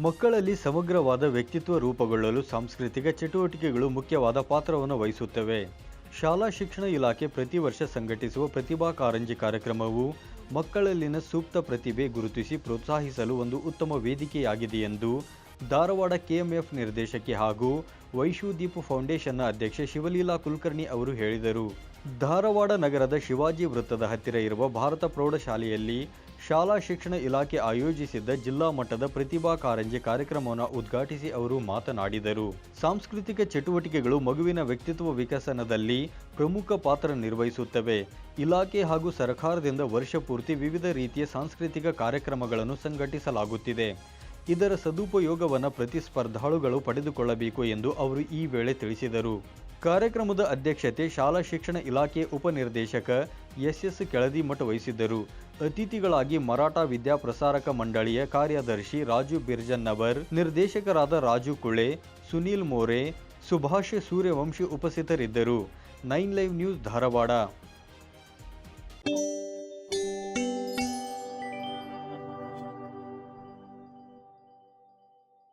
ಮಕ್ಕಳಲ್ಲಿ ಸಮಗ್ರವಾದ ವ್ಯಕ್ತಿತ್ವ ರೂಪುಗೊಳ್ಳಲು ಸಾಂಸ್ಕೃತಿಕ ಚಟುವಟಿಕೆಗಳು ಮುಖ್ಯವಾದ ಪಾತ್ರವನ್ನು ವಹಿಸುತ್ತವೆ. ಶಾಲಾ ಶಿಕ್ಷಣ ಇಲಾಖೆ ಪ್ರತಿ ವರ್ಷ ಸಂಘಟಿಸುವ ಪ್ರತಿಭಾ ಕಾರಂಜಿ ಕಾರ್ಯಕ್ರಮವು ಮಕ್ಕಳಲ್ಲಿನ ಸೂಕ್ತ ಪ್ರತಿಭೆ ಗುರುತಿಸಿ ಪ್ರೋತ್ಸಾಹಿಸಲು ಒಂದು ಉತ್ತಮ ವೇದಿಕೆಯಾಗಿದೆ ಎಂದು ಧಾರವಾಡ ಕೆಎಂಎಫ್ ನಿರ್ದೇಶಕಿ ಹಾಗೂ ವೈಶುದೀಪ್ ಫೌಂಡೇಶನ್ನ ಅಧ್ಯಕ್ಷೆ ಶಿವಲೀಲಾ ಕುಲಕರ್ಣಿ ಅವರು ಹೇಳಿದರು. ಧಾರವಾಡ ನಗರದ ಶಿವಾಜಿ ವೃತ್ತದ ಹತ್ತಿರ ಇರುವ ಭಾರತ ಪ್ರೌಢಶಾಲೆಯಲ್ಲಿ ಶಾಲಾ ಶಿಕ್ಷಣ ಇಲಾಖೆ ಆಯೋಜಿಸಿದ್ದ ಜಿಲ್ಲಾ ಮಟ್ಟದ ಪ್ರತಿಭಾ ಕಾರಂಜಿ ಕಾರ್ಯಕ್ರಮವನ್ನು ಉದ್ಘಾಟಿಸಿ ಅವರು ಮಾತನಾಡಿದರು. ಸಾಂಸ್ಕೃತಿಕ ಚಟುವಟಿಕೆಗಳು ಮಗುವಿನ ವ್ಯಕ್ತಿತ್ವ ವಿಕಸನದಲ್ಲಿ ಪ್ರಮುಖ ಪಾತ್ರ ನಿರ್ವಹಿಸುತ್ತವೆ. ಇಲಾಖೆ ಹಾಗೂ ಸರ್ಕಾರದಿಂದ ವರ್ಷಪೂರ್ತಿ ವಿವಿಧ ರೀತಿಯ ಸಾಂಸ್ಕೃತಿಕ ಕಾರ್ಯಕ್ರಮಗಳನ್ನು ಸಂಘಟಿಸಲಾಗುತ್ತಿದೆ. ಇದರ ಸದುಪಯೋಗವನ್ನು ಪ್ರತಿಸ್ಪರ್ಧಾಳುಗಳು ಪಡೆದುಕೊಳ್ಳಬೇಕು ಎಂದು ಅವರು ಈ ವೇಳೆ ತಿಳಿಸಿದರು. ಕಾರ್ಯಕ್ರಮದ ಅಧ್ಯಕ್ಷತೆ ಶಾಲಾ ಶಿಕ್ಷಣ ಇಲಾಖೆ ಉಪನಿರ್ದೇಶಕ ಎಸ್ ಎಸ್ ಕೆಳದಿಮಠ ವಹಿಸಿದ್ದರು. ಅತಿಥಿಗಳಾಗಿ ಮರಾಠ ವಿದ್ಯಾಪ್ರಸಾರಕ ಮಂಡಳಿಯ ಕಾರ್ಯದರ್ಶಿ ರಾಜು ಬಿರ್ಜನ್ನವರ್, ನಿರ್ದೇಶಕರಾದ ರಾಜು ಕುಳೆ, ಸುನೀಲ್ ಮೋರೆ, ಸುಭಾಷ್ ಸೂರ್ಯವಂಶಿ ಉಪಸ್ಥಿತರಿದ್ದರು. Nine live news Dharwad.